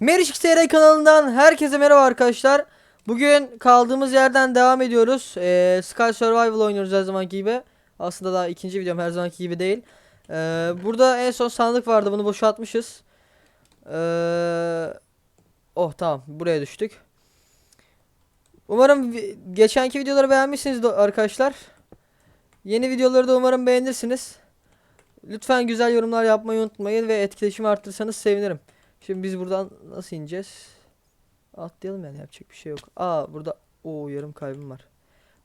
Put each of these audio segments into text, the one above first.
Meriç XR kanalından herkese merhaba arkadaşlar. Bugün kaldığımız yerden devam ediyoruz. Ee, Sky Survival oynuyoruz her zamanki gibi. Aslında daha ikinci videom her zamanki gibi değil. Ee, burada en son sandık vardı bunu boşaltmışız. Ee, oh tamam buraya düştük. Umarım geçenki videoları beğenmişsiniz arkadaşlar. Yeni videoları da umarım beğenirsiniz. Lütfen güzel yorumlar yapmayı unutmayın ve etkileşimi arttırırsanız sevinirim. Şimdi biz buradan nasıl ineceğiz? Atlayalım yani yapacak bir şey yok. Aa burada o yarım kaybım var.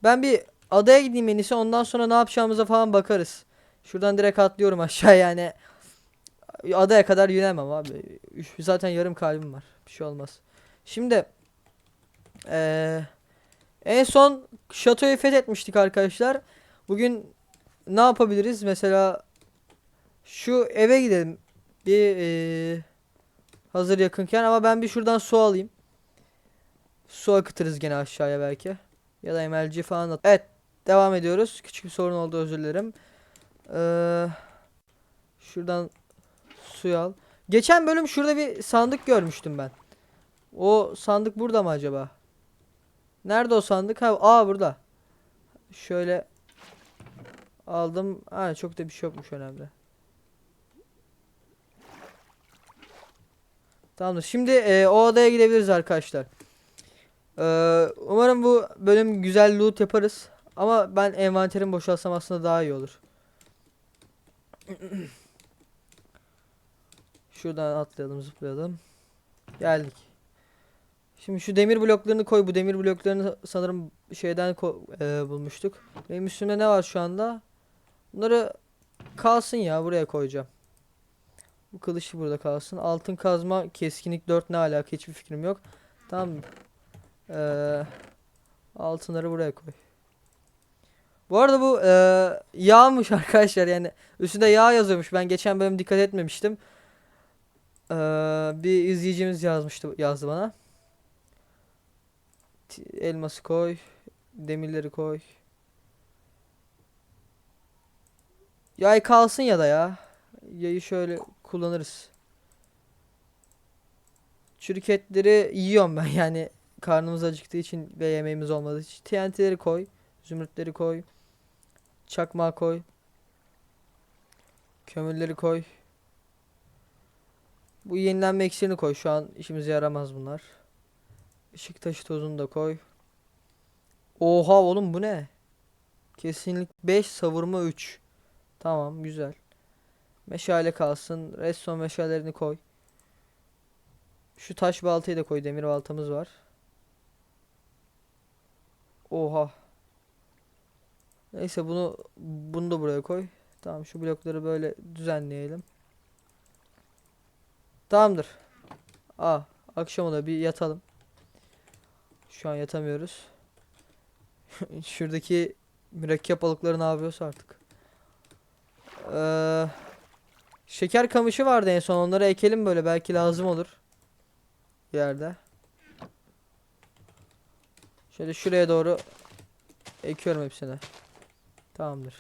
Ben bir adaya gideyim en iyisi ondan sonra ne yapacağımıza falan bakarız. Şuradan direkt atlıyorum aşağı yani. Adaya kadar yürüyemem abi. Zaten yarım kalbim var. Bir şey olmaz. Şimdi eee, en son şatoyu fethetmiştik arkadaşlar. Bugün ne yapabiliriz? Mesela şu eve gidelim. Bir eee, hazır yakınken ama ben bir şuradan su alayım. Su akıtırız gene aşağıya belki. Ya da MLG falan at. Evet, devam ediyoruz. Küçük bir sorun oldu özür dilerim. Eee, şuradan suyu al. Geçen bölüm şurada bir sandık görmüştüm ben. O sandık burada mı acaba? Nerede o sandık? Ha, aa burada. Şöyle aldım. Ha çok da bir şey yokmuş önemli. Tamamdır. Şimdi e, o odaya gidebiliriz arkadaşlar. Ee, umarım bu bölüm güzel loot yaparız. Ama ben envanterimi boşaltsam aslında daha iyi olur. Şuradan atlayalım zıplayalım. Geldik. Şimdi şu demir bloklarını koy. Bu demir bloklarını sanırım şeyden e, bulmuştuk. Benim üstümde ne var şu anda? Bunları kalsın ya buraya koyacağım. Bu kılıç burada kalsın. Altın kazma keskinlik 4 ne alaka hiçbir fikrim yok. Tamam. Ee, altınları buraya koy. Bu arada bu e, yağmış arkadaşlar yani üstünde yağ yazıyormuş. Ben geçen bölüm dikkat etmemiştim. Ee, bir izleyicimiz yazmıştı yazdı bana. Elması koy. Demirleri koy. Yay kalsın ya da ya. Yayı şöyle kullanırız. Çürük etleri yiyorum ben yani karnımız acıktığı için ve yemeğimiz olmadığı için. TNT'leri koy. Zümrütleri koy. Çakmağı koy. Kömürleri koy. Bu yenilenme iksirini koy. Şu an işimize yaramaz bunlar. Işık taşı tozunu da koy. Oha oğlum bu ne? Kesinlik 5 savurma 3. Tamam güzel. Meşale kalsın. Redstone meşalelerini koy. Şu taş baltayı da koy. Demir baltamız var. Oha. Neyse bunu bunu da buraya koy. Tamam şu blokları böyle düzenleyelim. Tamamdır. Aa, akşama da bir yatalım. Şu an yatamıyoruz. Şuradaki mürekkep balıkları ne yapıyorsa artık. Ee, şeker kamışı vardı en son. Onları ekelim böyle belki lazım olur. Yerde. Şöyle şuraya doğru ekiyorum hepsini. Tamamdır.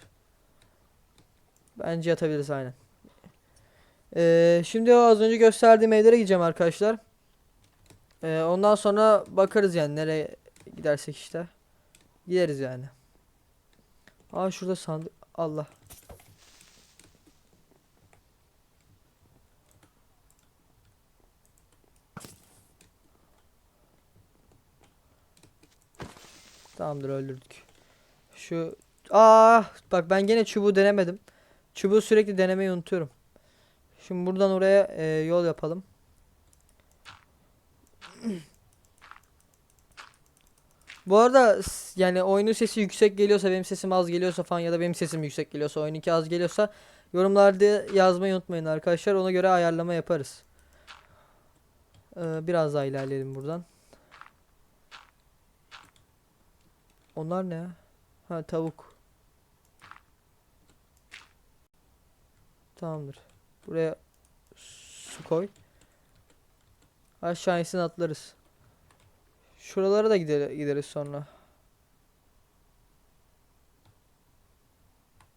Bence yatabiliriz aynen. Ee, şimdi o az önce gösterdiğim evlere gideceğim arkadaşlar. Ee, ondan sonra bakarız yani nereye gidersek işte. Gideriz yani. Aa şurada sandık. Allah. Tamamdır öldürdük. Şu Aa bak ben gene çubuğu denemedim. Çubuğu sürekli denemeyi unutuyorum. Şimdi buradan oraya e, yol yapalım. Bu arada yani oyunun sesi yüksek geliyorsa benim sesim az geliyorsa falan ya da benim sesim yüksek geliyorsa oyununki az geliyorsa yorumlarda yazmayı unutmayın arkadaşlar. Ona göre ayarlama yaparız. Ee, biraz daha ilerleyelim buradan. Onlar ne? Ha tavuk. Tamamdır. Buraya su koy. Aşağı insin atlarız. Şuralara da gider gideriz sonra.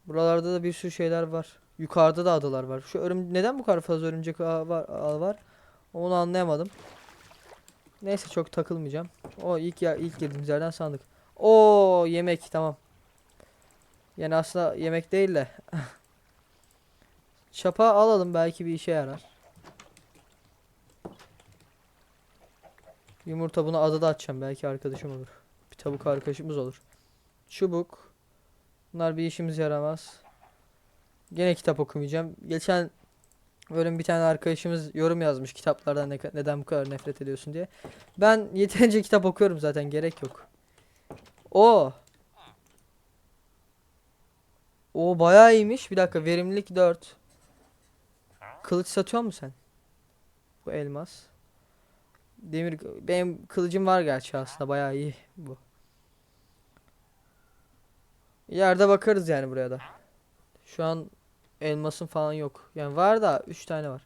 Buralarda da bir sürü şeyler var. Yukarıda da adalar var. Şu örüm neden bu kadar fazla örümcek var, ağı var? Onu anlayamadım. Neyse çok takılmayacağım. O ilk ya ilk girdiğimiz yerden sandık. O yemek tamam. Yani aslında yemek değil de. Çapa alalım belki bir işe yarar. Yumurta bunu adada atacağım belki arkadaşım olur. Bir tavuk arkadaşımız olur. Çubuk. Bunlar bir işimiz yaramaz. Gene kitap okumayacağım. Geçen bölüm bir tane arkadaşımız yorum yazmış kitaplardan ne, neden bu kadar nefret ediyorsun diye. Ben yeterince kitap okuyorum zaten gerek yok. O. O bayağı iyiymiş. Bir dakika verimlilik 4. Kılıç satıyor mu sen? Bu elmas. Demir benim kılıcım var gerçi aslında bayağı iyi bu. Yerde bakarız yani buraya da. Şu an elmasın falan yok. Yani var da 3 tane var.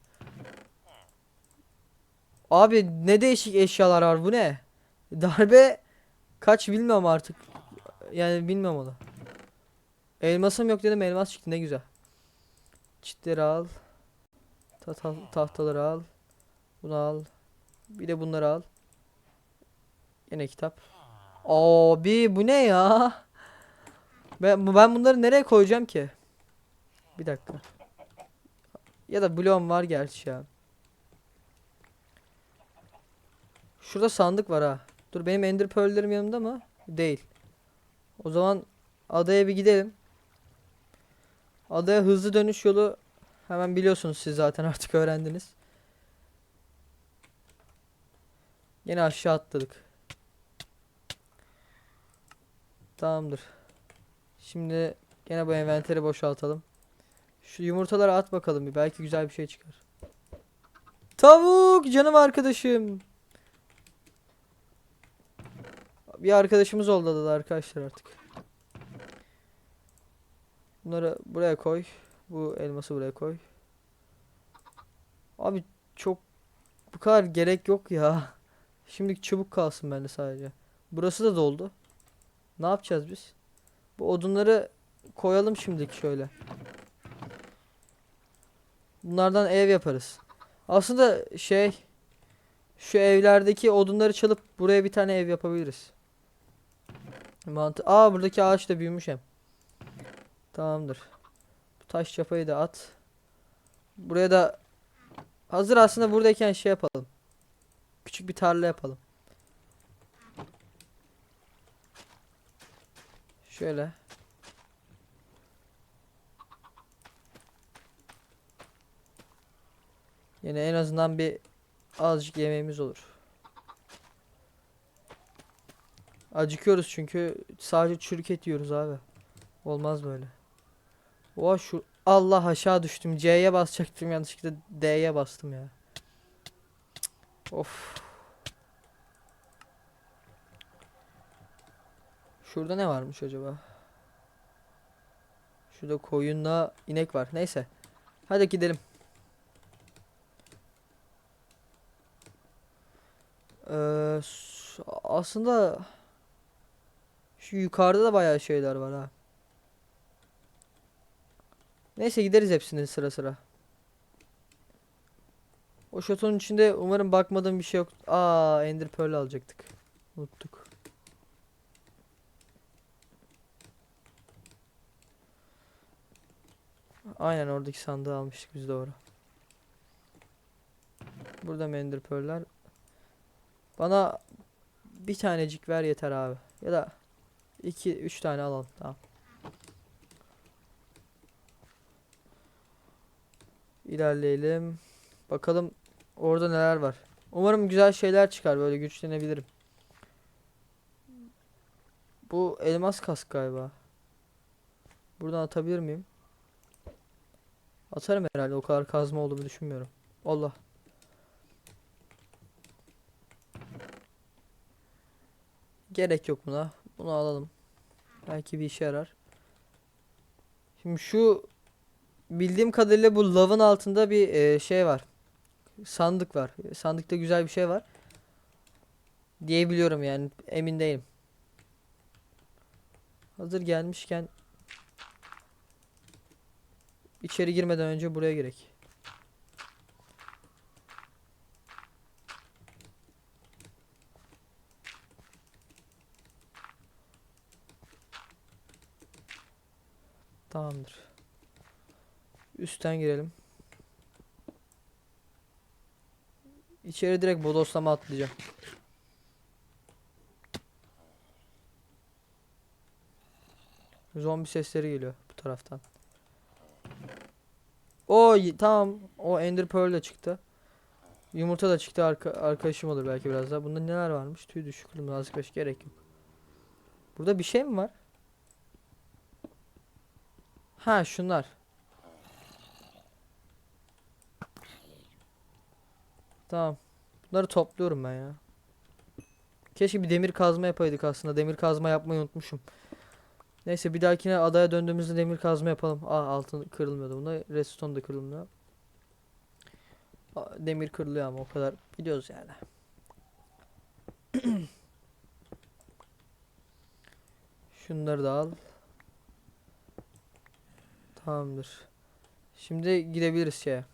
Abi ne değişik eşyalar var bu ne? Darbe kaç bilmiyorum artık. Yani bilmiyorum onu. Elmasım yok dedim elmas çıktı ne güzel. Çitleri al. Ta- ta- tahtaları al. Bunu al. Bir de bunları al. Yine kitap. Abi bu ne ya? Ben, ben bunları nereye koyacağım ki? Bir dakika. Ya da bloğum var gerçi ya. Şurada sandık var ha. Dur benim ender pearl'lerim yanımda mı? Değil. O zaman adaya bir gidelim. Adaya hızlı dönüş yolu hemen biliyorsunuz siz zaten artık öğrendiniz. Yine aşağı atladık. Tamamdır. Şimdi gene bu envanteri boşaltalım. Şu yumurtaları at bakalım bir belki güzel bir şey çıkar. Tavuk canım arkadaşım. Bir arkadaşımız oldu adada arkadaşlar artık. Bunları buraya koy. Bu elması buraya koy. Abi çok bu kadar gerek yok ya. Şimdilik çubuk kalsın bende sadece. Burası da doldu. Ne yapacağız biz? Bu odunları koyalım şimdilik şöyle. Bunlardan ev yaparız. Aslında şey şu evlerdeki odunları çalıp buraya bir tane ev yapabiliriz. Mantı. Aa buradaki ağaç da büyümüş hem. Tamamdır. Bu taş çapayı da at. Buraya da hazır aslında buradayken şey yapalım. Küçük bir tarla yapalım. Şöyle. Yine en azından bir azıcık yemeğimiz olur. Acıkıyoruz çünkü sadece çürük et yiyoruz abi. Olmaz böyle. Oha şu Allah aşağı düştüm. C'ye basacaktım yanlışlıkla D'ye bastım ya. Of. Şurada ne varmış acaba? Şurada koyunla inek var. Neyse. Hadi gidelim. Ee, aslında şu yukarıda da bayağı şeyler var ha. Neyse gideriz hepsini sıra sıra. O şatonun içinde umarım bakmadığım bir şey yok. Aa, Ender Pearl alacaktık. Unuttuk. Aynen oradaki sandığı almıştık biz doğru. Burada Ender Pearl'ler? Bana bir tanecik ver yeter abi. Ya da iki, üç tane alalım. Tamam. İlerleyelim. Bakalım orada neler var. Umarım güzel şeyler çıkar. Böyle güçlenebilirim. Bu elmas kask galiba. Buradan atabilir miyim? Atarım herhalde. O kadar kazma olduğunu düşünmüyorum. Allah. Gerek yok buna. Bunu alalım. Belki bir işe yarar. Şimdi şu bildiğim kadarıyla bu lavın altında bir e, şey var. Sandık var. Sandıkta güzel bir şey var. Diyebiliyorum yani emin değilim. Hazır gelmişken içeri girmeden önce buraya gerek. Tamamdır. Üstten girelim. İçeri direkt bodoslama atlayacağım. Zombi sesleri geliyor bu taraftan. O tamam. O Ender Pearl de çıktı. Yumurta da çıktı. Arka, arkadaşım olur belki biraz daha. Bunda neler varmış? Tüy düşük kırmızı azıcık gerek yok. Burada bir şey mi var? Ha şunlar. Tamam. Bunları topluyorum ben ya. Keşke bir demir kazma yapaydık aslında. Demir kazma yapmayı unutmuşum. Neyse bir dahakine adaya döndüğümüzde demir kazma yapalım. Aa altın kırılmıyordu. Bunda redstone da kırılmıyor. Demir kırılıyor ama o kadar biliyoruz yani. Şunları da al. Tamamdır. Şimdi gidebiliriz şeye.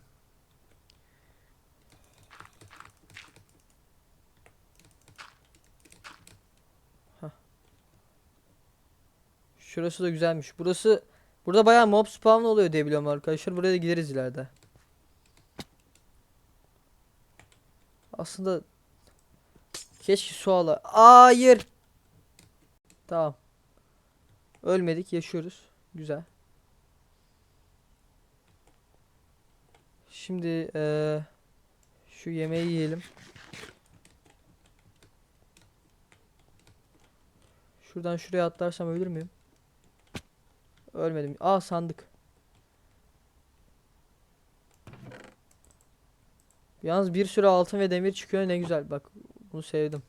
Şurası da güzelmiş. Burası burada bayağı mob spawn oluyor diye biliyorum arkadaşlar. Buraya da gideriz ileride. Aslında keşke su ala. Hayır. Tamam. Ölmedik, yaşıyoruz. Güzel. Şimdi eee, şu yemeği yiyelim. Şuradan şuraya atlarsam ölür müyüm? Ölmedim. Aa sandık. Yalnız bir sürü altın ve demir çıkıyor ne güzel bak bunu sevdim.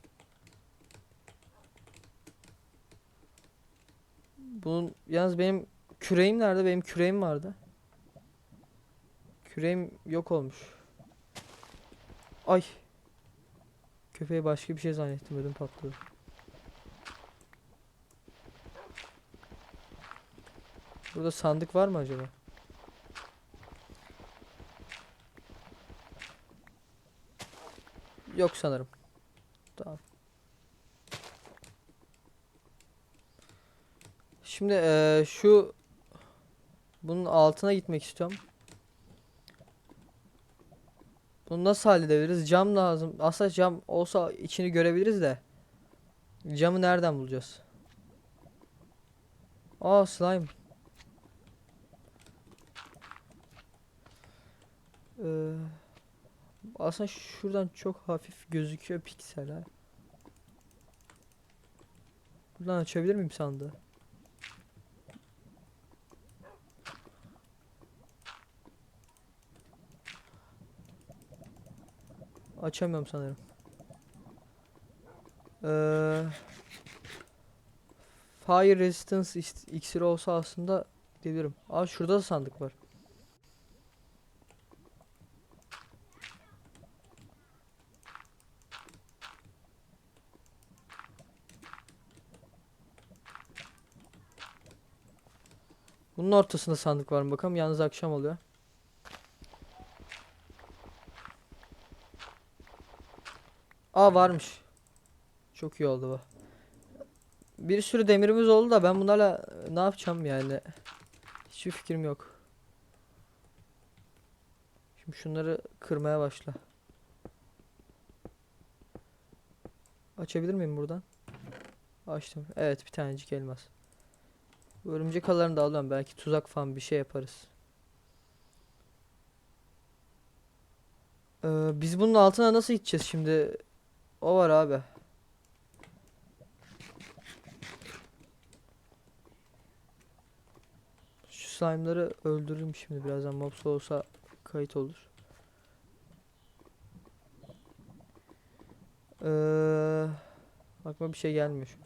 Bunun yalnız benim küreğim nerede? Benim küreğim vardı. Küreğim yok olmuş. Ay. Köpeği başka bir şey zannettim ödüm patladı. Burada sandık var mı acaba? Yok sanırım. Tamam. Şimdi eee, şu bunun altına gitmek istiyorum. Bunu nasıl halledebiliriz? Cam lazım. Aslında cam olsa içini görebiliriz de. Camı nereden bulacağız? Aa slime. Ee, aslında şuradan çok hafif gözüküyor pikseller. Buradan açabilir miyim sandığı? Açamıyorum sanırım. Ee, Fire Resistance is- iksiri olsa aslında diyebilirim. Aa şurada da sandık var. Bunun ortasında sandık var mı bakalım. Yalnız akşam oluyor. Aa varmış. Çok iyi oldu bu. Bir sürü demirimiz oldu da ben bunlarla e, ne yapacağım yani? Hiçbir fikrim yok. Şimdi şunları kırmaya başla. Açabilir miyim buradan? Açtım. Evet bir tanecik elmas. Bu örümcek ağlarını da alıyorum. Belki tuzak falan bir şey yaparız. Ee, biz bunun altına nasıl gideceğiz şimdi? O var abi. Şu slime'ları öldürürüm şimdi birazdan mobs olsa kayıt olur. Ee, aklıma bir şey gelmiyor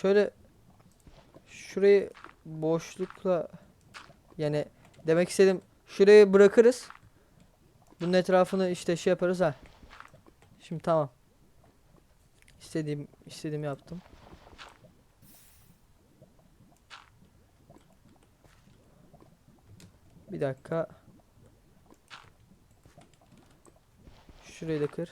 şöyle şurayı boşlukla yani demek istedim şurayı bırakırız. Bunun etrafını işte şey yaparız ha. Şimdi tamam. İstediğim istediğimi yaptım. Bir dakika. Şurayı da kır.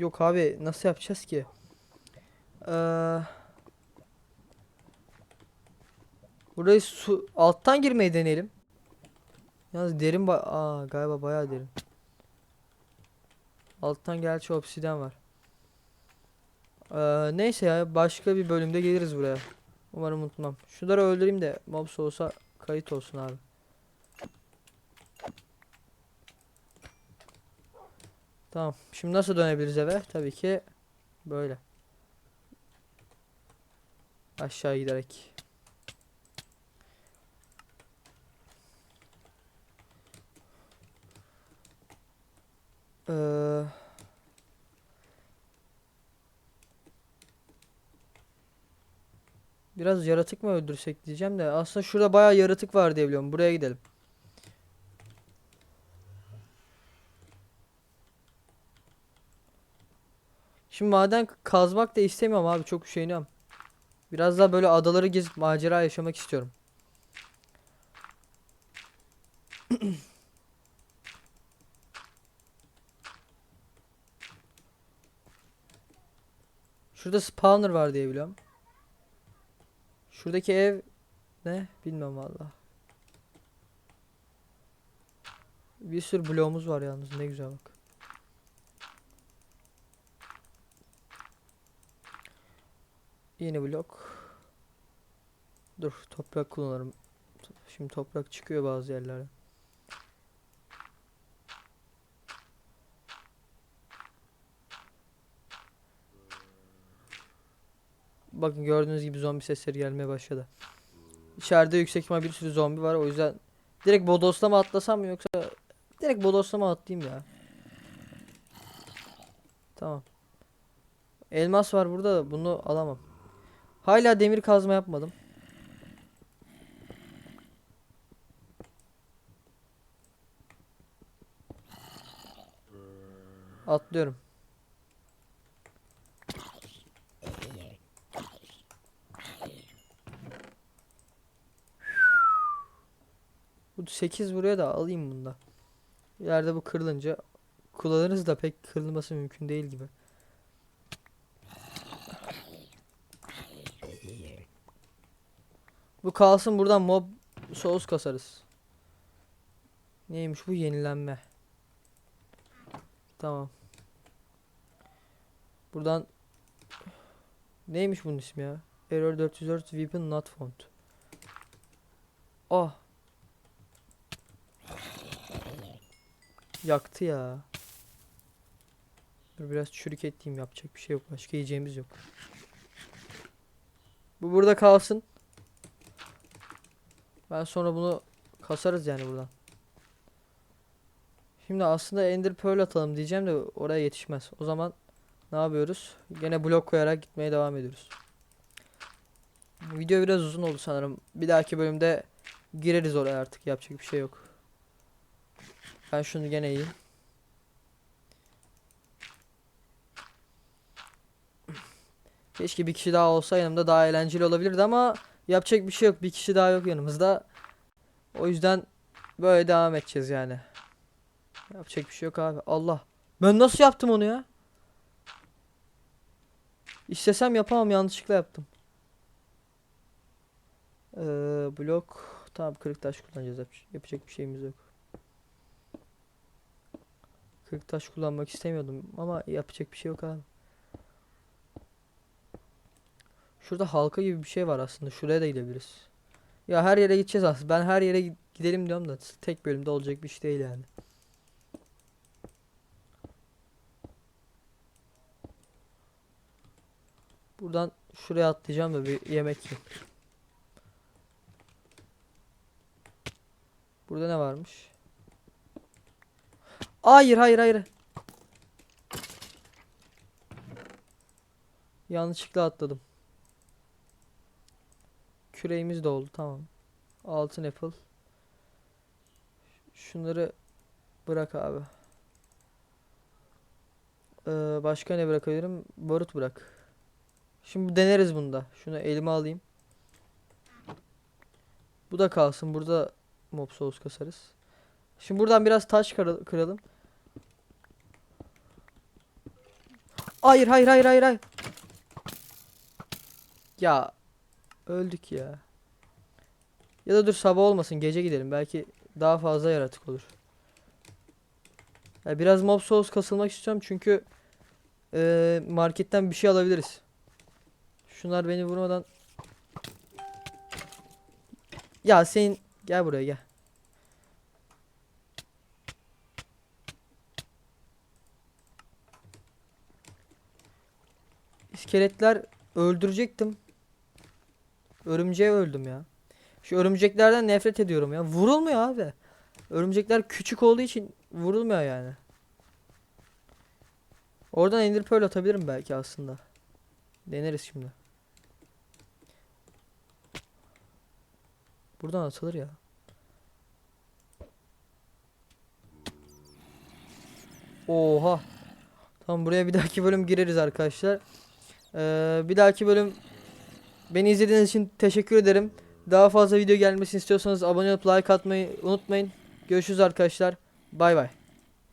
Yok abi nasıl yapacağız ki? Ee, burayı su alttan girmeyi deneyelim. Yalnız derin ba Aa, galiba bayağı derin. Alttan gerçi obsidyen var. Ee, neyse ya başka bir bölümde geliriz buraya. Umarım unutmam. Şunları öldüreyim de mobs olsa kayıt olsun abi. Tamam. Şimdi nasıl dönebiliriz eve? Tabii ki böyle. Aşağı giderek. Ee, biraz yaratık mı öldürsek diyeceğim de aslında şurada bayağı yaratık var diye biliyorum. Buraya gidelim. Şimdi maden kazmak da istemiyorum abi çok üşeniyorum. Biraz daha böyle adaları gezip macera yaşamak istiyorum. Şurada spawner var diye biliyorum. Şuradaki ev ne? Bilmem valla. Bir sürü bloğumuz var yalnız ne güzel bak. Yeni blok. Dur toprak kullanırım. Şimdi toprak çıkıyor bazı yerlere. Bakın gördüğünüz gibi zombi sesleri gelmeye başladı. İçeride yüksek ihtimal bir sürü zombi var o yüzden direkt bodoslama atlasam mı yoksa direkt bodoslama atlayayım ya. Tamam. Elmas var burada da bunu alamam. Hala demir kazma yapmadım. Atlıyorum. Bu 8 buraya da alayım bunda. İleride bu kırılınca kullanırız da pek kırılması mümkün değil gibi. Bu kalsın buradan mob sos kasarız. Neymiş bu yenilenme. Tamam. Buradan neymiş bunun ismi ya? Error 404 weapon not found. Oh. Yaktı ya. Dur biraz çürük ettiğim yapacak bir şey yok. Başka yiyeceğimiz yok. Bu burada kalsın. Ben sonra bunu kasarız yani buradan. Şimdi aslında Ender Pearl atalım diyeceğim de oraya yetişmez. O zaman ne yapıyoruz? Gene blok koyarak gitmeye devam ediyoruz. Video biraz uzun oldu sanırım. Bir dahaki bölümde gireriz oraya artık. Yapacak bir şey yok. Ben şunu gene yiyeyim. Keşke bir kişi daha olsa yanımda daha eğlenceli olabilirdi ama yapacak bir şey yok. Bir kişi daha yok yanımızda. O yüzden böyle devam edeceğiz yani. Yapacak bir şey yok abi. Allah. Ben nasıl yaptım onu ya? İstesem yapamam yanlışlıkla yaptım. Ee, blok. Tamam kırık taş kullanacağız. Yap- Yapacak bir şeyimiz yok. Kırık taş kullanmak istemiyordum ama yapacak bir şey yok abi. Şurada halka gibi bir şey var aslında. Şuraya da gidebiliriz. Ya her yere gideceğiz aslında. Ben her yere gi- gidelim diyorum da tek bölümde olacak bir iş değil yani. Buradan şuraya atlayacağım da bir yemek yiyeyim. Burada ne varmış? Hayır hayır hayır. Yanlışlıkla atladım. Küreğimiz de oldu tamam. Altın apple. Şunları bırak abi. Ee, başka ne bırakabilirim? Barut bırak. Şimdi deneriz bunda. Şunu elime alayım. Bu da kalsın. Burada mob sos kasarız. Şimdi buradan biraz taş kıra- kıralım. Hayır hayır hayır hayır hayır. Ya öldük ya. Ya da dur sabah olmasın gece gidelim belki daha fazla yaratık olur. Ya biraz mob sos kasılmak istiyorum çünkü eee, marketten bir şey alabiliriz. Şunlar beni vurmadan Ya sen gel buraya gel. İskeletler öldürecektim. Örümceğe öldüm ya. Şu örümceklerden nefret ediyorum ya. Vurulmuyor abi. Örümcekler küçük olduğu için vurulmuyor yani. Oradan ender pearl atabilirim belki aslında. Deneriz şimdi. Buradan atılır ya. Oha. Tamam buraya bir dahaki bölüm gireriz arkadaşlar. Ee, bir dahaki bölüm beni izlediğiniz için teşekkür ederim. Daha fazla video gelmesini istiyorsanız abone olup like atmayı unutmayın. Görüşürüz arkadaşlar. Bay bay.